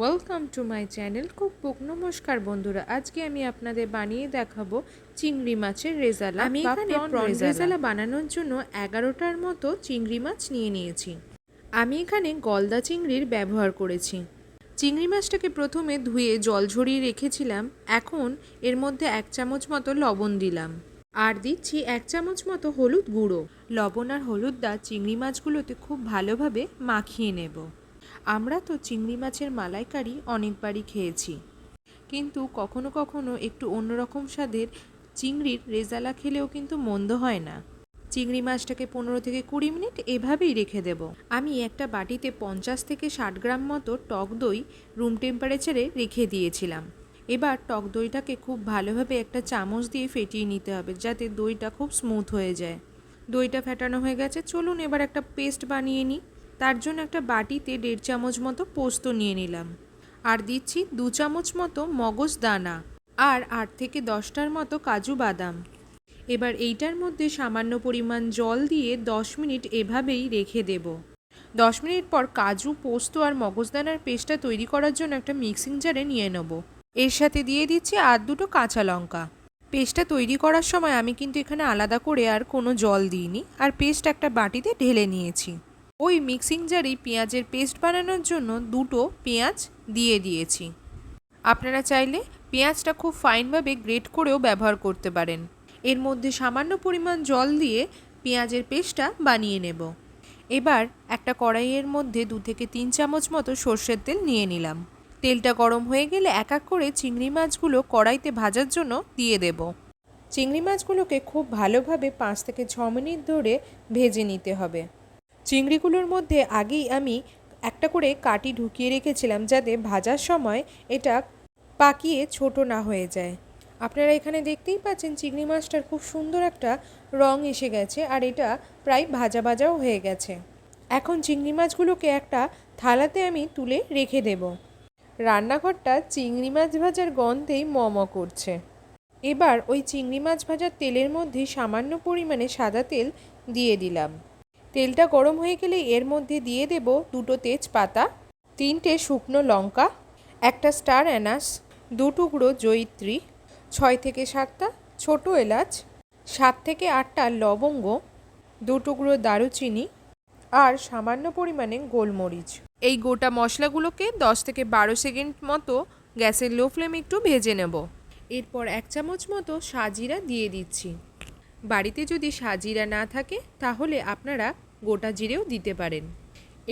Welcome to my channel cookbook নমস্কার বন্ধুরা। আজকে আমি আপনাদের বানিয়ে দেখাবো চিংড়ি মাছের রেজালা আমি এখানে রেজালা। বানানোর জন্য এগারোটার মতো চিংড়ি মাছ নিয়ে নিয়েছি। আমি এখানে গলদা চিংড়ির ব্যবহার করেছি। চিংড়ি মাছটাকে প্রথমে ধুয়ে জল ঝরিয়ে রেখেছিলাম। এখন এর মধ্যে এক চামচ মতো লবণ দিলাম। আর দিচ্ছি এক চামচ মতো হলুদ গুঁড়ো। লবণ আর হলুদ দা চিংড়ি মাছগুলোতে খুব ভালোভাবে মাখিয়ে নেব। আমরা তো চিংড়ি মাছের মালাইকারি অনেকবারই খেয়েছি। কিন্তু কখনো কখনো একটু অন্যরকম স্বাদের চিংড়ির রেজালা খেলেও কিন্তু মন্দ হয় না। চিংড়ি মাছটাকে পনেরো থেকে কুড়ি মিনিট এভাবেই রেখে দেব। আমি একটা বাটিতে পঞ্চাশ থেকে ষাট গ্রাম মতো টক দই রুম টেম্পারেচারে রেখে দিয়েছিলাম। এবার টক দইটাকে খুব ভালোভাবে একটা চামচ দিয়ে ফেটিয়ে নিতে হবে যাতে দইটা খুব স্মুথ হয়ে যায়। দইটা ফেটানো হয়ে গেছে, চলুন এবার একটা পেস্ট বানিয়ে নিই। তার জন্য একটা বাটিতে দেড় চামচ মতো পোস্ত নিয়ে নিলাম। আর দিচ্ছি দু চামচ মতো মগজ দানা আর আট থেকে দশটার মতো কাজু বাদাম। এবার এইটার মধ্যে সামান্য পরিমাণ জল দিয়ে দশ মিনিট এভাবেই রেখে দেব। দশ মিনিট পর কাজু, পোস্ত আর মগজদানার পেস্টটা তৈরি করার জন্য একটা মিক্সিং জারে নিয়ে নেব। এর সাথে দিয়ে দিচ্ছি আর দুটো কাঁচা লঙ্কা। পেস্টটা তৈরি করার সময় আমি কিন্তু এখানে আলাদা করে আর কোনো জল দিইনি। আর পেস্ট একটা বাটিতে ঢেলে নিয়েছি। ওই মিক্সিং জারেই পেঁয়াজের পেস্ট বানানোর জন্য দুটো পেঁয়াজ দিয়ে দিয়েছি। আপনারা চাইলে পেঁয়াজটা খুব ফাইনভাবে গ্রেট করেও ব্যবহার করতে পারেন। এর মধ্যে সামান্য পরিমাণ জল দিয়ে পেঁয়াজের পেস্টটা বানিয়ে নেব। এবার একটা কড়াইয়ের মধ্যে দু থেকে তিন চামচ মতো সর্ষের তেল নিয়ে নিলাম। তেলটা গরম হয়ে গেলে এক এক করে চিংড়ি মাছগুলো কড়াইতে ভাজার জন্য দিয়ে দেব। চিংড়ি মাছগুলোকে খুব ভালোভাবে পাঁচ থেকে ছ মিনিট ধরে ভেজে নিতে হবে। চিংড়িগুলোর মধ্যে আগেই আমি একটা করে কাটি ঢুকিয়ে রেখেছিলাম যাতে ভাজার সময় এটা পাকিয়ে ছোট না হয়ে যায়। আপনারা এখানে দেখতেই পাচ্ছেন চিংড়ি মাছটার খুব সুন্দর একটা রং এসে গেছে আর এটা প্রায় ভাজা ভাজাও হয়ে গেছে। এখন চিংড়ি মাছগুলোকে একটা থালাতে আমি তুলে রেখে দেব। রান্নাঘরটা চিংড়ি মাছ ভাজার গন্ধেই মম করছে। এবার ওই চিংড়ি মাছ ভাজার তেলের মধ্যে সামান্য পরিমাণে সাদা তেল দিয়ে দিলাম। তেলটা গরম হয়ে গেলে এর মধ্যে দিয়ে দেব দুটো তেজপাতা, তিনটে শুকনো লঙ্কা, একটা স্টার অ্যানাস, দু টুকরো জয়িত্রী, ছয় থেকে সাতটা ছোট এলাচ, সাত থেকে আটটা লবঙ্গ, দু টুকরো দারুচিনি আর সামান্য পরিমাণে গোলমরিচ। এই গোটা মশলাগুলোকে দশ থেকে বারো সেকেন্ড মতো গ্যাসের লো ফ্লেমে একটু ভেজে নেব। এরপর এক চামচ মতো সাজিরা দিয়ে দিচ্ছি। বাড়িতে যদি সাজিরা না থাকে, তাহলে আপনারা গোটা জিরেও দিতে পারেন।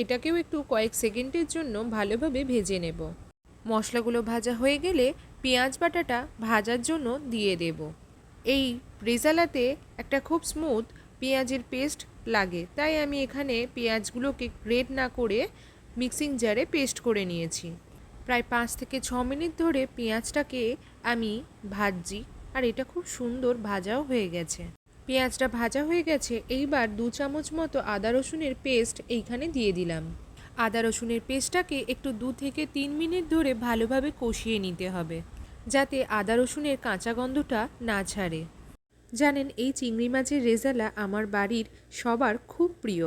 এটাকেও একটু কয়েক সেকেন্ডের জন্য ভালোভাবে ভেজে নেব। মশলাগুলো ভাজা হয়ে গেলে পেঁয়াজ বাটাটা ভাজার জন্য দিয়ে দেব। এই রেজালাতে একটা খুব স্মুথ পেঁয়াজের পেস্ট লাগে, তাই আমি এখানে পেঁয়াজগুলোকে গ্রেট না করে মিক্সিং জারে পেস্ট করে নিয়েছি। প্রায় পাঁচ থেকে ছ মিনিট ধরে পেঁয়াজটাকে আমি ভাজছি, আর এটা খুব সুন্দর ভাজাও হয়ে গেছে। পেঁয়াজটা ভাজা হয়ে গেছে, এইবার দু চামচ মতো আদা রসুনের পেস্ট এইখানে দিয়ে দিলাম। আদা রসুনের পেস্টটাকে একটু দু থেকে তিন মিনিট ধরে ভালোভাবে কষিয়ে নিতে হবে, যাতে আদা রসুনের কাঁচা গন্ধটা না ছাড়ে। জানেন, এই চিংড়ি মাছের রেজালা আমার বাড়ির সবার খুব প্রিয়।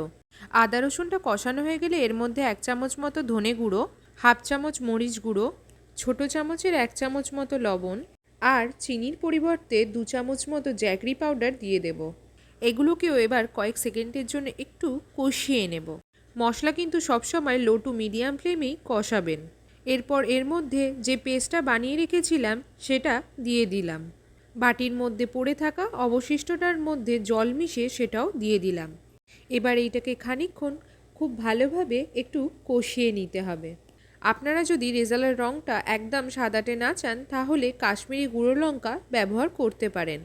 আদা রসুনটা কষানো হয়ে গেলে এর মধ্যে এক চামচ মতো ধনে গুঁড়ো, হাফ চামচ মরিচ গুঁড়ো, ছোট চামচের এক চামচ মতো লবণ আর চিনির পরিবর্তে দু চামচ মতো জ্যাগরি পাউডার দিয়ে দেব। এগুলোকেও এবার কয়েক সেকেন্ডের জন্য একটু কষিয়ে নেব। মশলা কিন্তু সবসময় লো টু মিডিয়াম ফ্লেমেই কষাবেন। এরপর এর মধ্যে যে পেস্টটা বানিয়ে রেখেছিলাম, সেটা দিয়ে দিলাম। বাটির মধ্যে পড়ে থাকা অবশিষ্টটার মধ্যে জল মিশিয়ে সেটাও দিয়ে দিলাম। এবার এইটাকে খানিকক্ষণ খুব ভালোভাবে একটু কষিয়ে নিতে হবে। আপনারা যদি রেজালার রঙটা একদম সাদাটে না চান, তাহলে কাশ্মীরি গুঁড়ো লঙ্কা ব্যবহার করতে পারেন।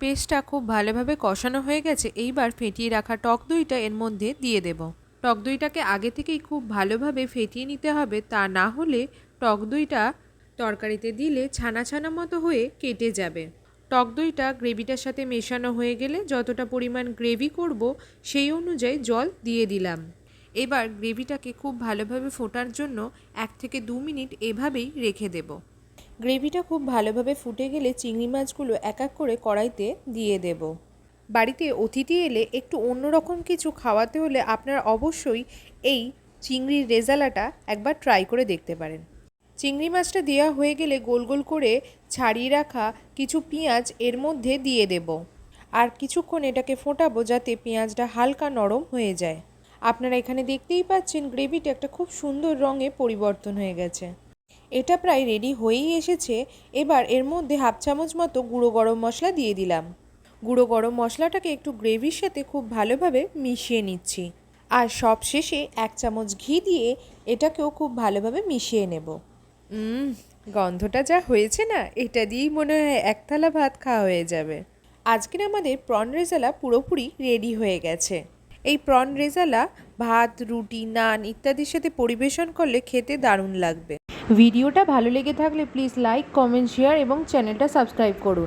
পেস্টটা খুব ভালোভাবে কষানো হয়ে গেছে, এইবার ফেটিয়ে রাখা টক দইটা এর মধ্যে দিয়ে দেব। টক দইটাকে আগে থেকেই খুব ভালোভাবে ফেটিয়ে নিতে হবে, তা না হলে টক দইটা তরকারিতে দিলে ছানা ছানা মতো হয়ে কেটে যাবে। টক দইটা গ্রেভিটার সাথে মেশানো হয়ে গেলে যতটা পরিমাণ গ্রেভি করব, সেই অনুযায়ী জল দিয়ে দিলাম। এবার গ্রেভিটাকে খুব ভালোভাবে ফোটার জন্য এক থেকে দু মিনিট এভাবেই রেখে দেব। গ্রেভিটা খুব ভালোভাবে ফুটে গেলে চিংড়ি মাছগুলো এক এক করে কড়াইতে দিয়ে দেব। বাড়িতে অতিথি এলে একটু অন্যরকম কিছু খাওয়াতে হলে আপনারা অবশ্যই এই চিংড়ির রেজালাটা একবার ট্রাই করে দেখতে পারেন। চিংড়ি মাছটা দেওয়া হয়ে গেলে গোল গোল করে ছাড়িয়ে রাখা কিছু পেঁয়াজ এর মধ্যে দিয়ে দেব। আর কিছুক্ষণ এটাকে ফোটাবো যাতে পেঁয়াজটা হালকা নরম হয়ে যায়। আপনারা এখানে দেখতেই পাচ্ছেন গ্রেভিটা একটা খুব সুন্দর রঙে পরিবর্তন হয়ে গেছে। এটা প্রায় রেডি হয়েই এসেছে। এবার এর মধ্যে হাফ চামচ মতো গুঁড়ো গরম মশলা দিয়ে দিলাম। গুঁড়ো গরম মশলাটাকে একটু গ্রেভির সাথে খুব ভালোভাবে মিশিয়ে নিচ্ছি। আর সব শেষে এক চামচ ঘি দিয়ে এটাকেও খুব ভালোভাবে মিশিয়ে নেব। গন্ধটা যা হয়েছে না, এটা দিয়েই মনে হয় এক থালা ভাত খাওয়া হয়ে যাবে। আজকের আমাদের প্রন রেজালা পুরোপুরি রেডি হয়ে গেছে। এই প্রন রেজালা, ভাত, রুটি, নান ইত্যাদির সাথে পরিবেশন করলে খেতে দারুণ লাগবে। ভিডিওটা ভালো লেগে থাকলে প্লিজ লাইক কমেন্ট শেয়ার এবং চ্যানেলটা সাবস্ক্রাইব করুন।